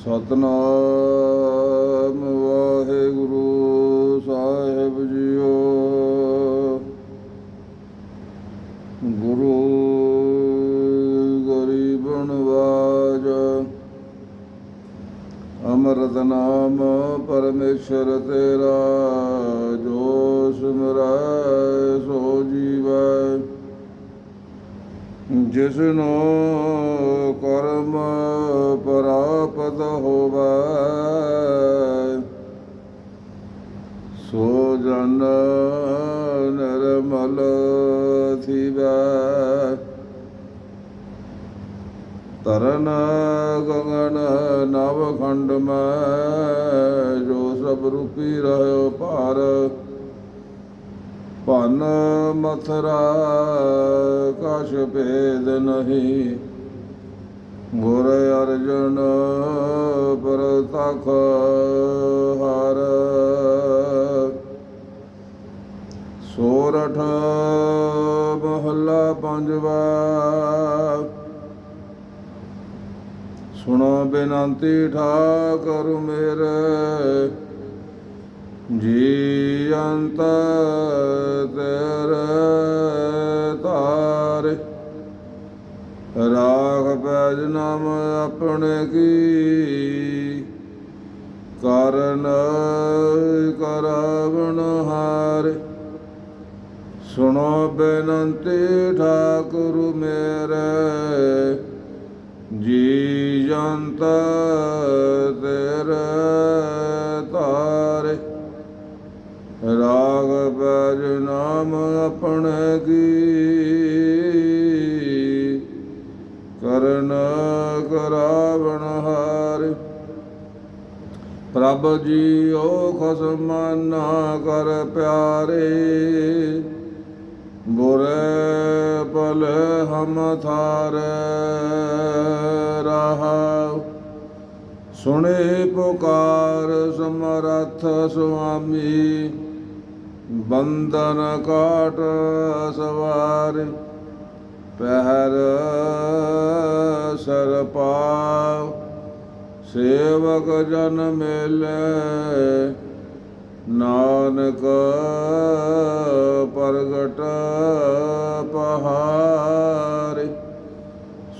ਸਤਨਾਮ ਵਾਹਿਗੁਰੂ ਸਾਹਿਬ ਜੀਓ। ਗੁਰੂ ਗਰੀਬਨ ਵਾਜ ਅਮਰਤ ਨਾਮ ਪਰਮੇਸ਼ਰ ਤੇਰਾ, ਜੋ ਸਿਮਰੈ ਸੋ ਜੀਵੈ। ਜਿਸਨੋ ਕਰਮ ਪ੍ਰਾਪਤ ਹੋਵੇ, ਸੋ ਜਨ ਨਿਰਮਲ ਥੀਵੈ। ਤਰਨ ਗਗਨ ਨਵ ਖੰਡ ਮੈਂ, ਜੋ ਸਭ ਰੂਪੀ ਰਹਿਓ ਭਾਰ ਭਨ ਮਥਰਾ, ਕਛ ਭੇਦ ਨਹੀਂ। ਗੁਰ ਅਰਜਨ ਪ੍ਰਤਖ ਹਰ। ਸੋਰਠ ਮਹੱਲਾ ਪੰਜਵਾ। ਸੁਣੋ ਬੇਨੰਤੀ ਠਾਕੁਰ ਮੇਰੇ। ਜੀ ਅੰਤ ਤੇਰੇ ਤਾਰੇ। ਰਾਗ ਪੈਜ ਨਾਮ ਆਪਣੇ ਕੀ? ਕਰਨ ਕਰਾਵਣ ਹਾਰੇ। ਸੁਣੋ ਬੇਨੰਤੀ ਠਾਕੁਰ ਮੇਰੇ। ਜੀ ਜੰਤ ਤੇਰੇ ਤਾਰੇ। ਰਾਗ ਬਜ ਨਾਮ ਆਪਣੇ ਕੀ? ਕਰਨ ਕਰਾਵਣ ਹਾਰ। ਪ੍ਰਭ ਜੀ ਜੀਓ ਖਸਮਾਨਾ ਕਰ ਪਿਆਰੇ। ਬੁਰੇ ਪਲ ਹਮ ਥਾਰ ਰਹਾ। ਸੁਣੇ ਪੁਕਾਰ ਸਮਰਥ ਸੁਆਮੀ। ਬੰਦਨ ਕਾਟ ਸਵਾਰ, ਪਹਿਰ ਸਰ ਪਾਵ, ਸੇਵਕ ਜਨ ਮੇਲੇ, ਨਾਨਕ ਪ੍ਰਗਟ ਪਹਾਰ।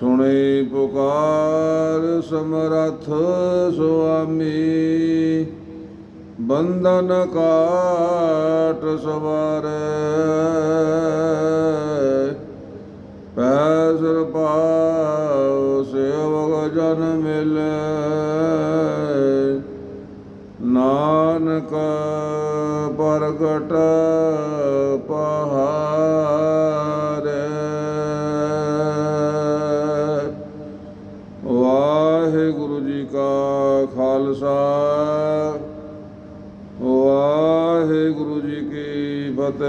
ਸੁਣੀ ਪੁਕਾਰ ਸਮਰਥ ਸੁਆਮੀ ਬੰਧਨ ਕਾਟ ਸਵਾਰੇ। ਪੈਸਰ ਪਾਉ ਸੇਵਕ ਜਨ ਮਿਲੇ। ਨਾਨਕ ਪ੍ਰਗਟ ਪਹਾ ਸਤ